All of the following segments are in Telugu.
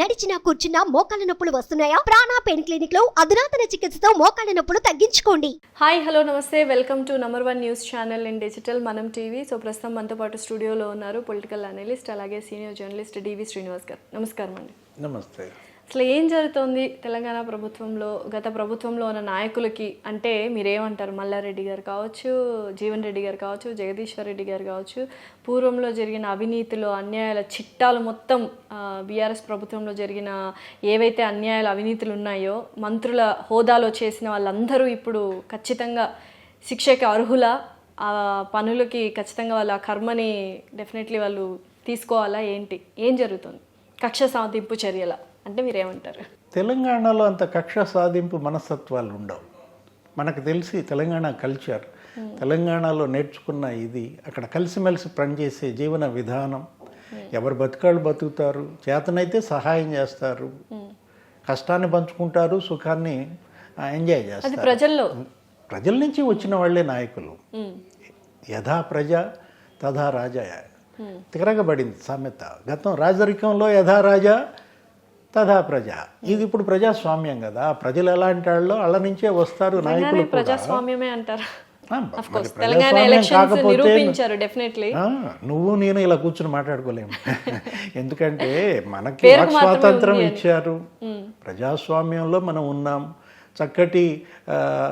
నడిచినా కూర్చున్నా మోకాళ్ళ నొప్పులు వస్తున్నాయా? ప్రాణా పెయిన్ క్లినిక్లో అధునాతన చికిత్సతో మోకాళ్ళ నొప్పులు తగ్గించుకోండి. హాయ్ హలో నమస్తే. Welcome to number one news channel in digital Manam TV. So ప్రస్తుతం మనతో పాటు స్టూడియోలో ఉన్నారు పొలిటికల్ అనలిస్ట్ అలాగే సీనియర్ జర్నలిస్ట్ డివి శ్రీనివాస్ గారు. నమస్కారం అండి. నమస్తే. అసలు ఏం జరుగుతోంది తెలంగాణ ప్రభుత్వంలో గత ప్రభుత్వంలో ఉన్న నాయకులకి? అంటే మీరేమంటారు? మల్లారెడ్డి గారు కావచ్చు జీవన్ రెడ్డి గారు కావచ్చు జగదీశ్వర్ రెడ్డి గారు కావచ్చు పూర్వంలో జరిగిన అవినీతిలో అన్యాయాల చిట్టాలు మొత్తం బీఆర్ఎస్ ప్రభుత్వంలో జరిగిన ఏవైతే అన్యాయాలు అవినీతులు ఉన్నాయో మంత్రుల హోదాలో చేసిన వాళ్ళందరూ ఇప్పుడు ఖచ్చితంగా శిక్షకి అర్హుల? ఆ పనులకి ఖచ్చితంగా వాళ్ళ కర్మని డెఫినెట్లీ వాళ్ళు తీసుకోవాలా? ఏంటి? ఏం జరుగుతుంది? కక్ష సాధింపు చర్యల అంటే మీరేమంటారు? తెలంగాణలో అంత కక్ష సాధింపు మనస్తత్వాలు ఉండవు. మనకు తెలిసి తెలంగాణ కల్చర్ తెలంగాణలో నేర్చుకున్న ఇది అక్కడ కలిసిమెలిసి పనిచేసే జీవన విధానం. ఎవరు బతుకాళ్ళు బతుకుతారు చేతనైతే సహాయం చేస్తారు. కష్టాన్ని పంచుకుంటారు సుఖాన్ని ఎంజాయ్ చేస్తారు. ప్రజల్లో. ప్రజల నుంచి వచ్చిన వాళ్ళే నాయకులు. యథా ప్రజ తథా రాజా. తిరగబడింది సామెత గతం రాజరికంలో యథా రాజా తథా ప్రజ. ఇది ఇప్పుడు ప్రజాస్వామ్యం కదా. ప్రజలు ఎలాంటి వాళ్ళు వాళ్ళ నుంచే వస్తారు నాయకులు ప్రజాస్వామ్యమే అంటారు. కాకపోతే నువ్వు నేను ఇలా కూర్చుని మాట్లాడుకోలేము. ఎందుకంటే మనకి స్వాతంత్రం. ఇచ్చారు. ప్రజాస్వామ్యంలో మనం ఉన్నాం. చక్కటి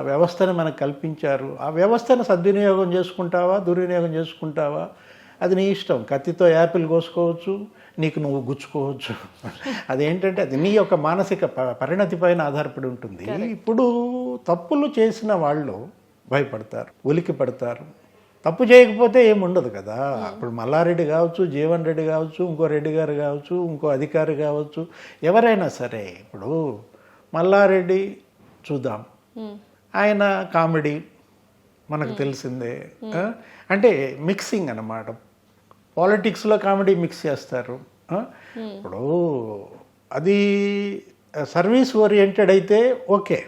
వ్యవస్థను మనకు కల్పించారు. ఆ వ్యవస్థను సద్వినియోగం చేసుకుంటావా దుర్వినియోగం చేసుకుంటావా? అది నీ ఇష్టం. కత్తితో యాపిల్ కోసుకోవచ్చు నీకు నువ్వు గుచ్చుకోవచ్చు. అదేంటంటే అది నీ యొక్క మానసిక ప- పరిణతి పైన ఆధారపడి ఉంటుంది. ఇప్పుడు తప్పులు చేసిన వాళ్ళు భయపడతారు ఉలికి పడతారు. తప్పు చేయకపోతే ఏముండదు కదా? ఇప్పుడు మల్లారెడ్డి కావచ్చు జీవన్ రెడ్డి కావచ్చు ఇంకో రెడ్డి గారు కావచ్చు ఇంకో అధికారి కావచ్చు ఎవరైనా సరే ఇప్పుడు మల్లారెడ్డి చూద్దాం. ఆయన కామెడీ మనకు తెలిసిందే. ఆ? అంటే మిక్సింగ్ అన్నమాట. పాలిటిక్స్లో కామెడీ మిక్స్ చేస్తారు. ఆ? ఇప్పుడు అది సర్వీస్ ఓరియంటెడ్ అయితే ఓకే.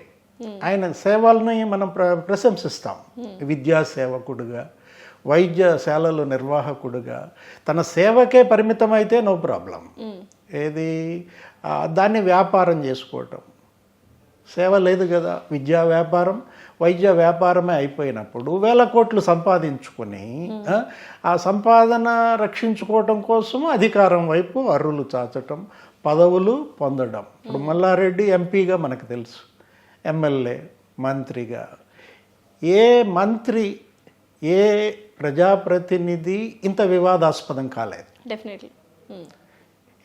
ఆయన సేవల్ని మనం ప్ర ప్రశంసిస్తాం. విద్యా సేవకుడుగా వైద్యశాలల నిర్వాహకుడుగా. తన సేవకే పరిమితమైతే నో ప్రాబ్లం. ఏది? దాన్ని వ్యాపారం చేసుకోవటం. సేవ లేదు కదా. విద్యా వ్యాపారం వైద్య వ్యాపారమే అయిపోయినప్పుడు వేల కోట్లు సంపాదించుకొని ఆ, సంపాదన రక్షించుకోవటం కోసం అధికారం వైపు అర్రులు చాచటం పదవులు పొందడం. ఇప్పుడు మల్లారెడ్డి ఎంపీగా మనకు తెలుసు. ఎమ్మెల్యే మంత్రిగా. ఏ మంత్రి ఏ ప్రజాప్రతినిధి ఇంత వివాదాస్పదం కాలేదు. డెఫినెట్లీ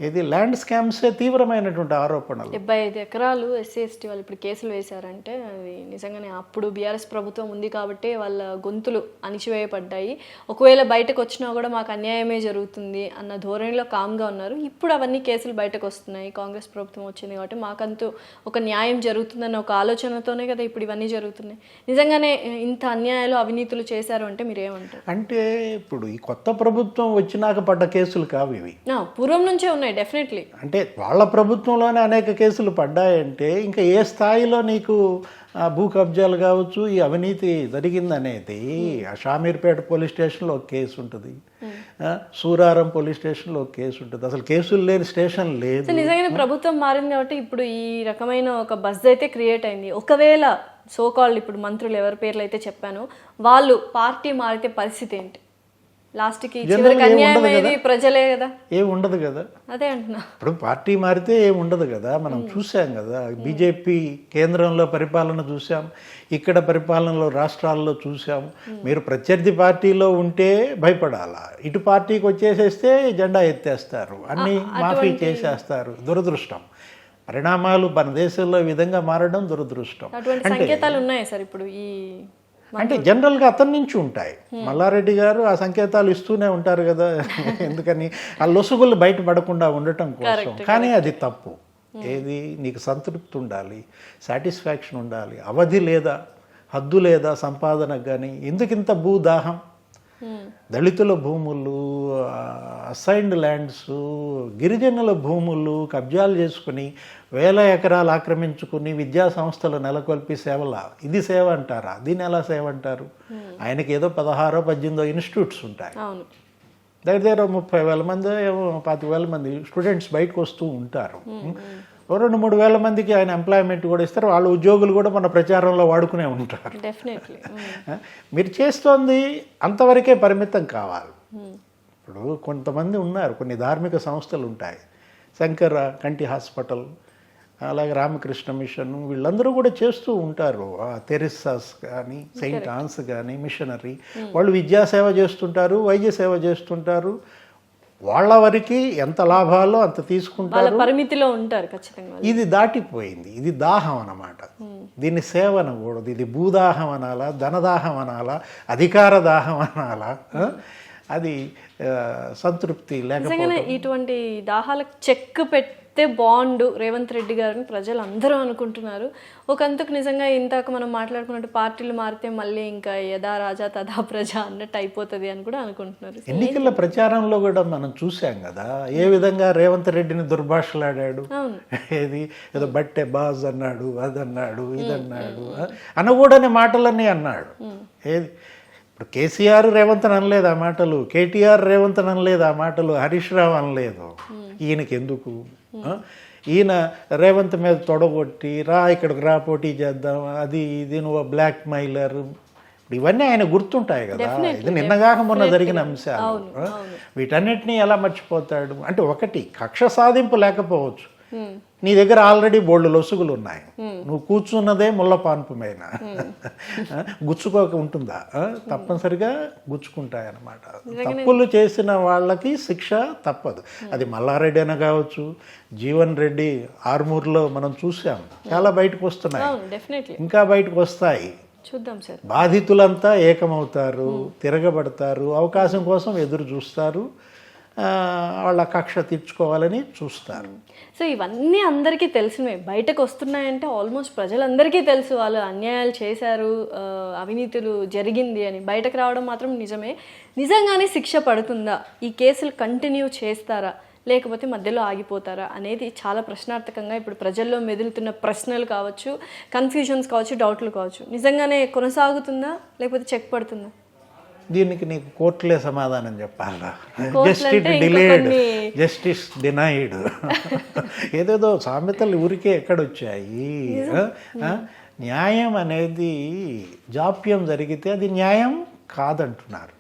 ఇది ల్యాండ్ స్కామ్సే తీవ్రమైనటువంటి ఆరోపణలు. డెబ్బై ఐదు ఎకరాలు ఎస్సీ ఎస్టీ వాళ్ళు ఇప్పుడు కేసులు వేశారంటే అది నిజంగానే అప్పుడు బీఆర్ఎస్ ప్రభుత్వం ఉంది కాబట్టి వాళ్ళ గొంతులు అణిచివేయబడ్డాయి. ఒకవేళ బయటకు వచ్చినా కూడా మాకు అన్యాయమే జరుగుతుంది అన్న ధోరణిలో కామ్గా ఉన్నారు. ఇప్పుడు అవన్నీ కేసులు బయటకు వస్తున్నాయి. కాంగ్రెస్ ప్రభుత్వం వచ్చింది కాబట్టి మాకంతూ ఒక న్యాయం జరుగుతుందన్న ఒక ఆలోచనతోనే కదా ఇప్పుడు ఇవన్నీ జరుగుతున్నాయి. నిజంగానే ఇంత అన్యాయాలు అవినీతులు చేశారు అంటే మీరేమంటారు అంటే ఇప్పుడు ఈ కొత్త ప్రభుత్వం వచ్చినాక పడ్డ కేసులు కావు ఇవి. పూర్వం నుంచే ఉన్నాయి. డెఫినెట్లీ అంటే వాళ్ళ ప్రభుత్వంలోనే అనేక కేసులు పడ్డాయంటే ఇంకా ఏ స్థాయిలో నీకు భూ కబ్జాలు కావచ్చు ఈ అవినీతి జరిగిందనేది ఆ షామీర్పేట పోలీస్ స్టేషన్లో ఒక కేసు ఉంటుంది. ఆ, సూరారం పోలీస్ స్టేషన్లో ఒక కేసు ఉంటుంది. అసలు కేసులు లేని స్టేషన్ లేదు. నిజంగానే ప్రభుత్వం మారింది కాబట్టి ఇప్పుడు ఈ రకమైన ఒక బజ్ అయితే క్రియేట్ అయింది. ఒకవేళ సో కాల్డ్ ఇప్పుడు మంత్రులు ఎవరి పేర్లు అయితే చెప్పానో వాళ్ళు పార్టీ మారితే పరిస్థితి ఏంటి? లాస్ట్కి చివరికి అన్యాయం ప్రజలే కదా. ఏం ఉండదు కదా. అదే అంటున్నా. ఇప్పుడు పార్టీ మారితే ఏం ఉండదు కదా. మనం చూసాం కదా. బీజేపీ కేంద్రంలో పరిపాలన చూసాం. ఇక్కడ పరిపాలనలో రాష్ట్రాల్లో చూసాం. మీరు ప్రత్యర్థి పార్టీలో ఉంటే భయపడాలా? ఇటు పార్టీకి వచ్చేసేస్తే జెండా ఎత్తేస్తారు. అన్ని మాఫీ చేసేస్తారు. దురదృష్టం. పరిణామాలు మన దేశంలో విధంగా మారడం దురదృష్టం. అటువంటి సంకేతాలు ఉన్నాయి సార్ ఇప్పుడు ఈ అంటే జనరల్గా అతని నుంచి ఉంటాయి. మల్లారెడ్డి గారు ఆ సంకేతాలు ఇస్తూనే ఉంటారు కదా. ఎందుకని? ఆ లొసుగులు బయటపడకుండా ఉండటం కోసం. కానీ అది తప్పు. ఏది? నీకు సంతృప్తి ఉండాలి సాటిస్ఫాక్షన్ ఉండాలి అవధి లేదా హద్దు లేదా సంపాదనకు కానీ ఎందుకు ఇంత భూదాహం? దళితుల భూములు అసైన్డ్ ల్యాండ్స్ గిరిజనుల భూములు కబ్జాలు చేసుకుని వేల ఎకరాలు ఆక్రమించుకుని విద్యా సంస్థలు నెలకొల్పి సేవల ఇది సేవ అంటారా? దీన్ని ఎలా సేవ అంటారు? ఆయనకి ఏదో పదహారో పద్దెనిమిదో ఇన్స్టిట్యూట్స్ ఉంటాయి. దగ్గర దగ్గర ముప్పై వేల మంది పాతిక వేల మంది స్టూడెంట్స్ బయటకు వస్తూ ఉంటారు. రెండు మూడు వేల మందికి ఆయన ఎంప్లాయ్మెంట్ కూడా ఇస్తారు. వాళ్ళ ఉద్యోగులు కూడా మన ప్రచారంలో వాడుకునే ఉంటారు. డెఫినెట్లీ మీరు చేస్తోంది అంతవరకే పరిమితం కావాలి. ఇప్పుడు కొంతమంది ఉన్నారు కొన్ని ధార్మిక సంస్థలు ఉంటాయి. శంకర కంటి హాస్పిటల్ అలాగే రామకృష్ణ మిషన్ వీళ్ళందరూ కూడా చేస్తూ ఉంటారు. ఆ తెరిసాస్ కానీ సెయింట్ ఆన్స్ కానీ మిషనరీ. వాళ్ళు విద్యాసేవ చేస్తుంటారు వైద్య సేవ చేస్తుంటారు. వాళ్ళ వరకు ఎంత లాభాలో అంత తీసుకుంటారు? పరిమితిలో ఉంటారు ఖచ్చితంగా ఇది దాటిపోయింది. ఇది దాహం అన్నమాట. దీన్ని సేవ అనకూడదు. ఇది భూదాహం అనాలా? ధనదాహం అనాలా? అధికార దాహం అనాలా? అది సంతృప్తి లేకపోతే ఇటువంటి దాహాలకు చెక్ పెడితే బాండు రేవంత్ రెడ్డి గారిని ప్రజలు అందరూ అనుకుంటున్నారు ఒకంతకు నిజంగా ఇందాక మనం మాట్లాడుకున్నట్టు పార్టీలు మారితే మళ్ళీ ఇంకా యథా రాజా తథా ప్రజ అన్నట్టు అయిపోతుంది అని కూడా అనుకుంటున్నారు. ఎన్నికల ప్రచారంలో కూడా మనం చూసాం కదా ఏ విధంగా రేవంత్ రెడ్డిని దుర్భాషలాడాడు. ఏది? ఏదో బట్టే బాజ్ అన్నాడు అదన్నాడు ఇదన్నాడు ఆ? అనకూడని మాటలన్నీ అన్నాడు. ఏది? ఇప్పుడు కేసీఆర్ రేవంత్ అని అనలేదు ఆ మాటలు కేటీఆర్ రేవంత్ అని అనలేదు ఆ మాటలు హరీష్ రావు అనలేదు. ఈయనకి ఎందుకు? ఈయన రేవంత్ మీద తొడగొట్టి రా ఇక్కడికి రా పోటీ చేద్దాం అది ఇది నువ్వు బ్లాక్ మైలర్ ఇప్పుడు ఇవన్నీ ఆయన గుర్తుంటాయి కదా. ఇది నిన్నగాక మొన్న జరిగిన అంశాలు? వీటన్నిటిని ఎలా మర్చిపోతాడు? అంటే ఒకటి కక్ష సాధింపు లేకపోవచ్చు. నీ దగ్గర ఆల్రెడీ బోల్డ్ లొసుగులు ఉన్నాయి. నువ్వు కూర్చున్నదే ముళ్ళ పాన్పు మీద ఆ? గుచ్చుకోక ఉంటుందా? తప్పనిసరిగా గుచ్చుకుంటాయి అన్నమాట తప్పులు చేసిన వాళ్ళకి శిక్ష తప్పదు. అది మల్లారెడ్డి అయినా కావచ్చు జీవన్ రెడ్డి ఆర్మూర్లో మనం చూసాం. చాలా బయటకు వస్తున్నాయి. ఇంకా బయటకు వస్తాయి. చూద్దాం సార్. బాధితులంతా ఏకమవుతారు తిరగబడతారు అవకాశం కోసం ఎదురు చూస్తారు. వాళ్ళ కక్ష తీర్చుకోవాలని చూస్తారు. సో ఇవన్నీ అందరికీ తెలిసినవి. బయటకు వస్తున్నాయంటే ఆల్మోస్ట్ ప్రజలందరికీ తెలుసు వాళ్ళు అన్యాయాలు చేశారు అవినీతులు జరిగింది అని. బయటకు రావడం మాత్రం నిజమే. నిజంగానే శిక్ష పడుతుందా? ఈ కేసులు కంటిన్యూ చేస్తారా? లేకపోతే మధ్యలో ఆగిపోతారా? అనేది చాలా ప్రశ్నార్థకంగా ఇప్పుడు ప్రజల్లో మెదులుతున్న ప్రశ్నలు కావచ్చు కన్ఫ్యూజన్స్ కావచ్చు డౌట్లు కావచ్చు. నిజంగానే కొనసాగుతుందా? లేకపోతే చెక్ పడుతుందా? దీనికి నీకు కోర్టులే సమాధానం చెప్పాలా జస్టిస్ డిలేడ్ జస్టిస్ డినైడ్ ఏదేదో సామెతలు ఊరికే ఎక్కడొచ్చాయి? న్యాయం అనేది జాప్యం జరిగితే అది న్యాయం కాదంటున్నారు.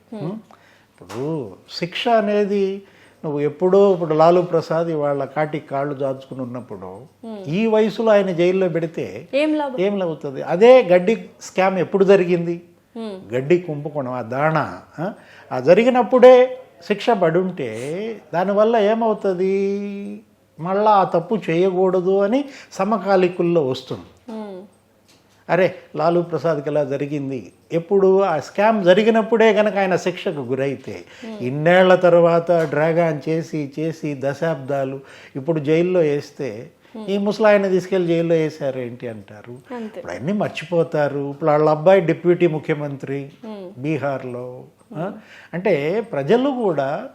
ఇప్పుడు శిక్ష అనేది నువ్వు ఎప్పుడో ఇప్పుడు లాలూ ప్రసాద్ ఇవాళ కాటికి కాళ్ళు దాచుకుని ఉన్నప్పుడు ఈ వయసులో ఆయన జైల్లో పెడితే ఏం లాభం? ఏం అదే గడ్డి స్కామ్ ఎప్పుడు జరిగింది? గడ్డి కుంభకోణం ఆ దాణ ఆ? జరిగినప్పుడే శిక్ష పడుంటే దానివల్ల ఏమవుతుంది? మళ్ళా ఆ తప్పు చేయకూడదు అని సమకాలికుల్లో వస్తుంది. అరే లాలూ ప్రసాద్కి ఇలా జరిగింది? ఎప్పుడు ఆ స్కామ్ జరిగినప్పుడే కనుక ఆయన శిక్షకు గురైతే ఇన్నేళ్ళ తర్వాత డ్రాగాన్ చేసి చేసి దశాబ్దాలు ఇప్పుడు జైల్లో వేస్తే ఈ ముసలాయన తీసుకెళ్ళి జైల్లో వేసారు ఏంటి అంటారు? ఇప్పుడు అన్నీ మర్చిపోతారు. ఇప్పుడు వాళ్ళ అబ్బాయి డిప్యూటీ ముఖ్యమంత్రి బీహార్లో? అంటే ప్రజలు కూడా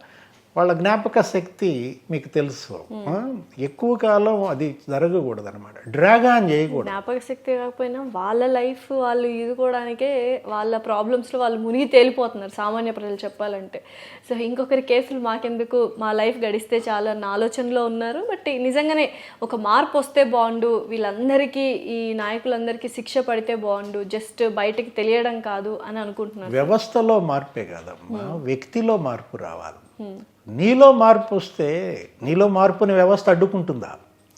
వాళ్ళ జ్ఞాపక శక్తి మీకు తెలుసు. ఆ? ఎక్కువ కాలం అది జరగకూడదు అనమాట డ్రాగాన్ చేయకూడదు. జ్ఞాపక శక్తి కాకపోయినా వాళ్ళ లైఫ్ వాళ్ళు ఈదుకోవడానికే వాళ్ళ ప్రాబ్లమ్స్లో వాళ్ళు మునిగి తేలిపోతున్నారు సామాన్య ప్రజలు చెప్పాలంటే. సో ఇంకొకరి కేసులు మాకెందుకు? మా లైఫ్ గడిస్తే చాలా అన్న ఆలోచనలో ఉన్నారు. బట్ నిజంగానే ఒక మార్పు వస్తే బాగుండు. వీళ్ళందరికీ ఈ నాయకులందరికీ శిక్ష పడితే బాగుండు. జస్ట్ బయటకి తెలియడం కాదు అని అనుకుంటున్నారు. వ్యవస్థలో మార్పే కాదమ్మా. వ్యక్తిలో మార్పు రావాలి. నీలో మార్పు వస్తే నీలో మార్పుని వ్యవస్థ అడ్డుకుంటుందా?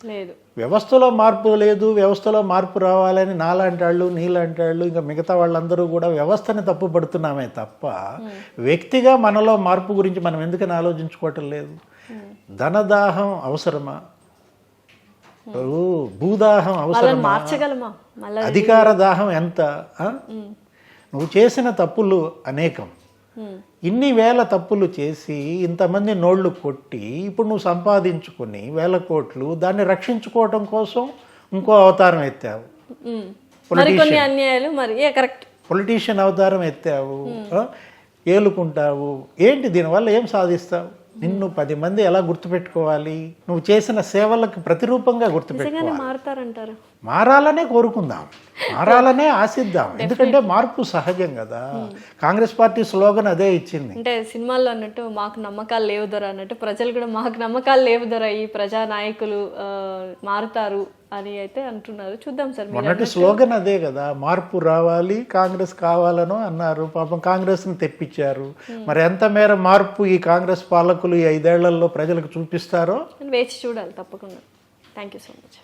లేదు. వ్యవస్థలో మార్పు లేదు వ్యవస్థలో మార్పు రావాలని నాలాంటి వాళ్ళు నీలాంటి వాళ్ళు ఇంకా మిగతా వాళ్ళందరూ కూడా వ్యవస్థని తప్పు పడుతున్నామే తప్ప వ్యక్తిగా మనలో మార్పు గురించి మనం ఎందుకని ఆలోచించుకోవటం లేదు? ధనదాహం అవసరమా? భూదాహం అవసరమా? అధికార దాహం ఎంత? నువ్వు చేసిన తప్పులు అనేకం. ఇన్ని వేల తప్పులు చేసి ఇంతమంది నోళ్ళు కొట్టి ఇప్పుడు నువ్వు సంపాదించుకుని వేల కోట్లు దాన్ని రక్షించుకోవటం కోసం ఇంకో అవతారం ఎత్తావు. పొలిటీషియన్ అవతారం ఎత్తావు? ఏలుకుంటావు. ఏంటి దీనివల్ల ఏం సాధిస్తావు? నిన్ను పది మంది ఎలా గుర్తుపెట్టుకోవాలి? నువ్వు చేసిన సేవలకు ప్రతిరూపంగా గుర్తుపెట్టుకోవాలి. మారుతారంటారు. మారాలనే కోరుకుందాం. మారాలనే ఆశిద్దాం. ఎందుకంటే మార్పు సహజం కదా. కాంగ్రెస్ పార్టీ స్లోగన్ అదే ఇచ్చింది. అంటే సినిమాల్లో అన్నట్టు మాకు నమ్మకాలు లేవు దొర అన్నట్టు ప్రజలు కూడా మాకు నమ్మకాలు లేవు దొర ఈ ప్రజా నాయకులు మారుతారు. అని అయితే అంటున్నారు. చూద్దాం సార్ మొన్నటి స్లోగన్ అదే కదా మార్పు రావాలి కాంగ్రెస్ కావాలనో అన్నారు. పాపం కాంగ్రెస్ని తెప్పించారు. మరి ఎంత మేర మార్పు ఈ కాంగ్రెస్ పాలకులు ఈ ఐదేళ్ళలో ప్రజలకు చూపిస్తారో? వేచి చూడాలి తప్పకుండా. Thank you so much